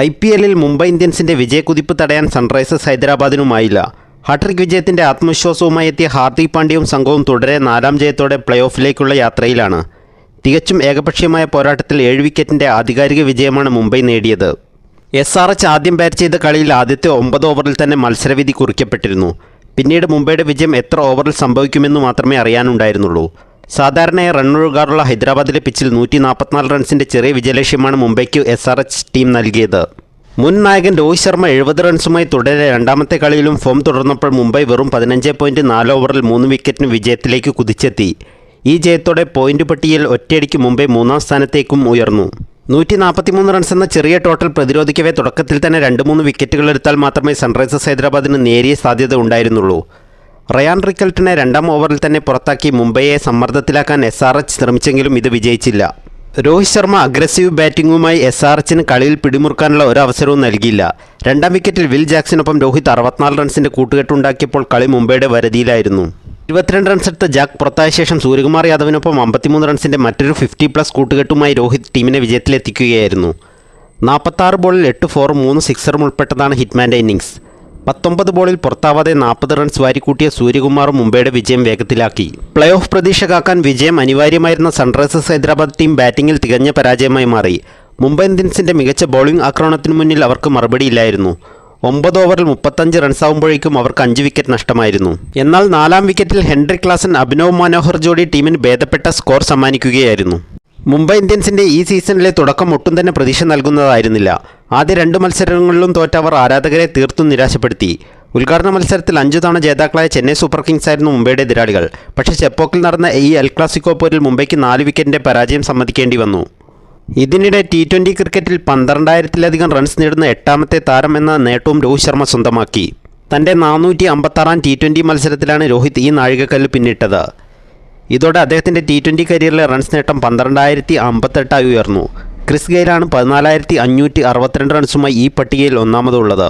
I P എല്ലിൽ മുംബൈ ഇന്ത്യൻസിന്റെ വിജയക്കുതിപ്പ് തടയാൻ Sunrisers ഹൈദരാബാദിനുമായില്ല. Hat trick വിജയത്തിന്റെ ആത്മവിശ്വാസവുമായി എത്തിയ ഹാർദിക് പാണ്ഡ്യയും സംഘവും തുടരെ നാലാം ജയത്തോടെ പ്ലേ ഓഫിലേക്കുള്ള യാത്രയിലാണ്. തികച്ചും ഏകപക്ഷീയമായ പോരാട്ടത്തിൽ ഏഴ് വിക്കറ്റിന്റെ ആധികാരിക വിജയമാണ് മുംബൈ നേടിയത്. എസ് ആർ എച്ച് ആദ്യം ബാറ്റ് ചെയ്ത കളിയിൽ ആദ്യത്തെ ഒമ്പത് ഓവറിൽ തന്നെ മത്സരവിധി കുറിക്കപ്പെട്ടിരുന്നു. പിന്നീട് മുംബൈയുടെ വിജയം എത്ര ഓവറിൽ സംഭവിക്കുമെന്ന് മാത്രമേ അറിയാനുണ്ടായിരുന്നുള്ളൂ. സാധാരണയായി റണ്ണൊഴുകാറുള്ള ഹൈദരാബാദിലെ പിച്ചിൽ നൂറ്റി നാൽപ്പത്തിനാല് റൺസിന്റെ ചെറിയ വിജയലക്ഷ്യമാണ് മുംബൈക്ക് എസ് ആർ എച്ച് ടീം നൽകിയത്. മുൻ നായകൻ രോഹിത് ശർമ്മ എഴുപത് റൺസുമായി തുടരെ രണ്ടാമത്തെ കളിയിലും ഫോം തുടർന്നപ്പോൾ മുംബൈ വെറും പതിനഞ്ച് പോയിന്റ് നാല് ഓവറിൽ മൂന്ന് വിക്കറ്റിന് വിജയത്തിലേക്ക് കുതിച്ചെത്തി. ഈ ജയത്തോടെ പോയിന്റ് പട്ടികയിൽ ഒറ്റയടിക്ക് മുംബൈ മൂന്നാം സ്ഥാനത്തേക്കും ഉയർന്നു. നൂറ്റി നാൽപ്പത്തിമൂന്ന് റൺസ് എന്ന ചെറിയ ടോട്ടൽ പ്രതിരോധിക്കവേ തുടക്കത്തിൽ തന്നെ രണ്ട് മൂന്ന് വിക്കറ്റുകളെടുത്താൽ മാത്രമേ സൺറൈസേഴ്സ് ഹൈദരാബാദിന് നേരിയ സാധ്യത ഉണ്ടായിരുന്നുള്ളൂ. റയാൻ റിക്കൽട്ടിനെ രണ്ടാം ഓവറിൽ തന്നെ പുറത്താക്കി മുംബൈയെ സമ്മർദ്ദത്തിലാക്കാൻ എസ് ആർ എച്ച് ശ്രമിച്ചെങ്കിലും ഇത് വിജയിച്ചില്ല. രോഹിത് ശർമ്മ അഗ്രസീവ് ബാറ്റിംഗുമായി എസ് ആർ എച്ചിന് കളിയിൽ പിടിമുറുക്കാനുള്ള ഒരു അവസരവും നൽകിയില്ല. രണ്ടാം വിക്കറ്റിൽ വിൽ ജാക്സിനൊപ്പം രോഹിത് അറുപത്തിനാല് റൺസിന്റെ കൂട്ടുകെട്ടുണ്ടാക്കിയപ്പോൾ കളി മുംബൈയുടെ വരതിയിലായിരുന്നു. ഇരുപത്തിരണ്ട് റൺസ് എടുത്ത ജാക്ക് പുറത്തായ ശേഷം സൂര്യകുമാർ യാദവിനൊപ്പം അമ്പത്തിമൂന്ന് റൺസിന്റെ മറ്റൊരു ഫിഫ്റ്റി പ്ലസ് കൂട്ടുകെട്ടുമായി രോഹിത് ടീമിനെ വിജയത്തിലെത്തിക്കുകയായിരുന്നു. നാൽപ്പത്താറ് ബോളിൽ എട്ട് ഫോറും മൂന്ന് സിക്സറും ഉൾപ്പെട്ടതാണ് ഹിറ്റ്മാന്റെ ഇന്നിംഗ്സ് പത്തൊമ്പത് ബോളിൽ പുറത്താവാതെ നാൽപ്പത് റൺസ് വാരിക്കൂട്ടിയ സൂര്യകുമാർ മുംബൈയുടെ വിജയം വേഗത്തിലാക്കി. പ്ലേ ഓഫ് പ്രതീക്ഷ കാക്കാൻ വിജയം അനിവാര്യമായിരുന്ന സൺറൈസേഴ്സ് ഹൈദരാബാദ് ടീം ബാറ്റിംഗിൽ തികഞ്ഞ പരാജയമായി മാറി. മുംബൈ ഇന്ത്യൻസിന്റെ മികച്ച ബോളിംഗ് ആക്രമണത്തിന് മുന്നിൽ അവർക്ക് മറുപടിയില്ലായിരുന്നു ഒമ്പത് ഓവറിൽ മുപ്പത്തഞ്ച് റൺസാവുമ്പോഴേക്കും അവർക്ക് അഞ്ച് വിക്കറ്റ് നഷ്ടമായിരുന്നു. എന്നാൽ നാലാം വിക്കറ്റിൽ ഹെൻറി ക്ലാസൻ അഭിനവ് മനോഹർ ജോഡി ടീമിന് ഭേദപ്പെട്ട സ്കോർ സമ്മാനിക്കുകയായിരുന്നു. മുംബൈ ഇന്ത്യൻസിന്റെ ഈ സീസണിലെ തുടക്കം ഒട്ടും തന്നെ പ്രതീക്ഷ നൽകുന്നതായിരുന്നില്ല. ആദ്യ രണ്ട് മത്സരങ്ങളിലും തോറ്റ അവർ ആരാധകരെ തീർത്തും നിരാശപ്പെടുത്തി. ഉദ്ഘാടന മത്സരത്തിൽ അഞ്ചു തവണ ജേതാക്കളായ ചെന്നൈ സൂപ്പർ കിങ്സ് ആയിരുന്നു മുംബൈയുടെ എതിരാളികൾ. പക്ഷേ ചെപ്പോക്കിൽ നടന്ന ഈ എൽ ക്ലാസിക്കോ പോരിൽ മുംബൈക്ക് നാല് വിക്കറ്റിന്റെ പരാജയം സമ്മതിക്കേണ്ടി വന്നു. ഇതിനിടെ ടി ട്വന്റി ക്രിക്കറ്റിൽ പന്ത്രണ്ടായിരത്തിലധികം റൺസ് നേടുന്ന എട്ടാമത്തെ താരം എന്ന നേട്ടവും രോഹിത് ശർമ്മ സ്വന്തമാക്കി. തന്റെ നാനൂറ്റി അമ്പത്താറാം ടി ട്വന്റി മത്സരത്തിലാണ് രോഹിത് ഈ നാഴികക്കല്ല് പിന്നിട്ടത്. ഇതോടെ അദ്ദേഹത്തിന്റെ ടി ട്വന്റി കരിയറിലെ റൺസ് നേട്ടം പന്ത്രണ്ടായിരത്തി അമ്പത്തെട്ടായി ഉയർന്നു. ക്രിസ് ഗെയിലാണ് പതിനാലായിരത്തി അഞ്ഞൂറ്റി അറുപത്തിരണ്ട് റൺസുമായി ഈ പട്ടികയിൽ ഒന്നാമതുള്ളത്.